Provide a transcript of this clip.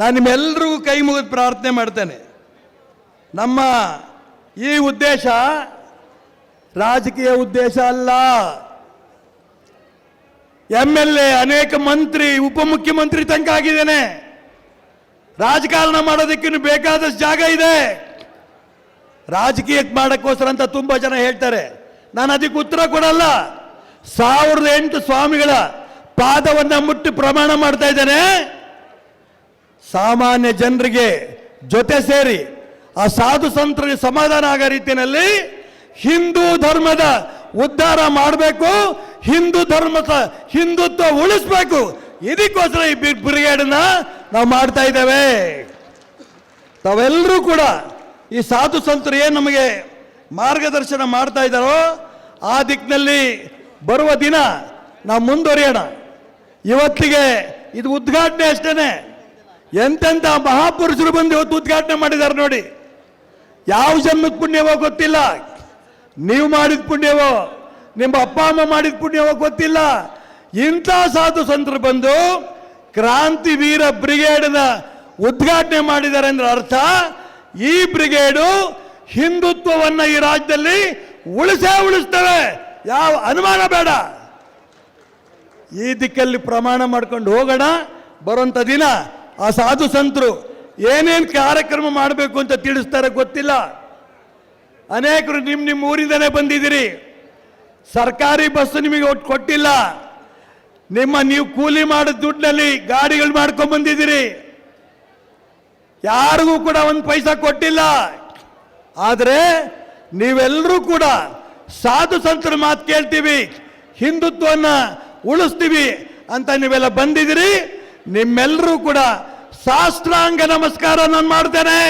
ನಾನು ನಿಮ್ಮೆಲ್ಲರಿಗೂ ಕೈ ಮುಗಿದು ಪ್ರಾರ್ಥನೆ ಮಾಡ್ತೇನೆ. ನಮ್ಮ ಈ ಉದ್ದೇಶ ರಾಜಕೀಯ ಉದ್ದೇಶ ಅಲ್ಲ. ಎಂ ಎಲ್ ಎ ಅನೇಕ ಮಂತ್ರಿ, ಉಪಮುಖ್ಯಮಂತ್ರಿ ತನಕ ಆಗಿದ್ದೇನೆ. ರಾಜಕಾರಣ ಮಾಡೋದಕ್ಕಿನ್ನು ಬೇಕಾದಷ್ಟು ಜಾಗ ಇದೆ. ರಾಜಕೀಯಕ್ಕೆ ಮಾಡೋಕ್ಕೋಸ್ಕರ ಅಂತ ತುಂಬ ಜನ ಹೇಳ್ತಾರೆ. ನಾನು ಅದಕ್ಕೆ ಉತ್ತರ ಕೊಡಲ್ಲ. ಸಾವಿರದ ಎಂಟು ಸ್ವಾಮಿಗಳ ಪಾದವನ್ನು ಮುಟ್ಟಿ ಪ್ರಮಾಣ ಮಾಡ್ತಾ ಇದ್ದೇನೆ. ಸಾಮಾನ್ಯ ಜನರಿಗೆ ಜೊತೆ ಸೇರಿ ಆ ಸಾಧು ಸಂತರಿಗೆ ಸಮಾಧಾನ ಆಗೋ ರೀತಿಯಲ್ಲಿ ಹಿಂದೂ ಧರ್ಮದ ಉದ್ಧಾರ ಮಾಡಬೇಕು, ಹಿಂದೂ ಧರ್ಮದ ಹಿಂದುತ್ವ ಉಳಿಸ್ಬೇಕು. ಇದಕ್ಕೋಸ್ಕರ ಈ ಬ್ರಿಗೇಡನ್ನ ನಾವು ಮಾಡ್ತಾ ಇದ್ದೇವೆ. ತಾವೆಲ್ಲರೂ ಕೂಡ ಈ ಸಾಧು ಸಂತರು ಏನು ನಮಗೆ ಮಾರ್ಗದರ್ಶನ ಮಾಡ್ತಾ ಇದ್ದಾರೋ, ಆ ದಿಕ್ಕಿನಲ್ಲಿ ಬರುವ ದಿನ ನಾವು ಮುಂದುವರಿಯೋಣ. ಇವತ್ತಿಗೆ ಇದು ಉದ್ಘಾಟನೆ ಅಷ್ಟೇನೆ. ಎಂತೆಂಥ ಮಹಾಪುರುಷರು ಬಂದು ಇವತ್ತು ಉದ್ಘಾಟನೆ ಮಾಡಿದ್ದಾರೆ ನೋಡಿ. ಯಾವ ಜನ್ಮದ ಪುಣ್ಯವೋ ಗೊತ್ತಿಲ್ಲ. ನೀವು ಮಾಡಿದ ಪುಣ್ಯವೋ, ನಿಮ್ಮ ಅಪ್ಪ, ಅಮ್ಮ ಮಾಡಿದ ಪುಣ್ಯವೋ ಗೊತ್ತಿಲ್ಲ. ಇಂಥ ಸಾಧು ಸಂತರು ಬಂದು ಕ್ರಾಂತಿ ವೀರ ಬ್ರಿಗೇಡ್ನ ಉದ್ಘಾಟನೆ ಮಾಡಿದ್ದಾರೆ ಅಂದ್ರೆ ಅರ್ಥ. ಈ ಬ್ರಿಗೇಡು ಹಿಂದುತ್ವವನ್ನ ಈ ರಾಜ್ಯದಲ್ಲಿ ಉಳಿಸೇ ಉಳಿಸ್ತವೆ. ಯಾವ ಅನುಮಾನ ಬೇಡ. ಈ ದಿಕ್ಕಲ್ಲಿ ಪ್ರಮಾಣ ಮಾಡ್ಕೊಂಡು ಹೋಗೋಣ. ಬರುವಂಥ ದಿನ ಆ ಸಾಧು ಸಂತರು ಏನೇನು ಕಾರ್ಯಕ್ರಮ ಮಾಡಬೇಕು ಅಂತ ತಿಳಿಸ್ತಾರೆ ಗೊತ್ತಿಲ್ಲ. ಅನೇಕರು ನಿಮ್ಮ ನಿಮ್ಮ ಊರಿಂದನೇ ಬಂದಿದ್ದೀರಿ. ಸರ್ಕಾರಿ ಬಸ್ ನಿಮಗೆ ಒಟ್ಟು ಕೊಟ್ಟಿಲ್ಲ. ನಿಮ್ಮ ನೀವು ಕೂಲಿ ಮಾಡಿದ ದುಡ್ಡಿನಲ್ಲಿ ಗಾಡಿಗಳು ಮಾಡ್ಕೊಂಡು ಬಂದಿದ್ದೀರಿ. ಯಾರಿಗೂ ಕೂಡ ಒಂದು ಪೈಸಾ ಕೊಟ್ಟಿಲ್ಲ. ಆದರೆ ನೀವೆಲ್ಲರೂ ಕೂಡ ಸಾಧು ಸಂತರ ಮಾತು ಕೇಳ್ತೀವಿ ಹಿಂದುತ್ವವನ್ನು ಉಳಿಸ್ತೀವಿ ಅಂತ ನೀವೆಲ್ಲ ಬಂದಿದ್ದೀರಿ. ನಿಮ್ಮೆಲ್ಲರೂ ಕೂಡ ಶಾಸ್ತ್ರಾಂಗ ನಮಸ್ಕಾರ ನಾನು ಮಾಡ್ತೇನೆ.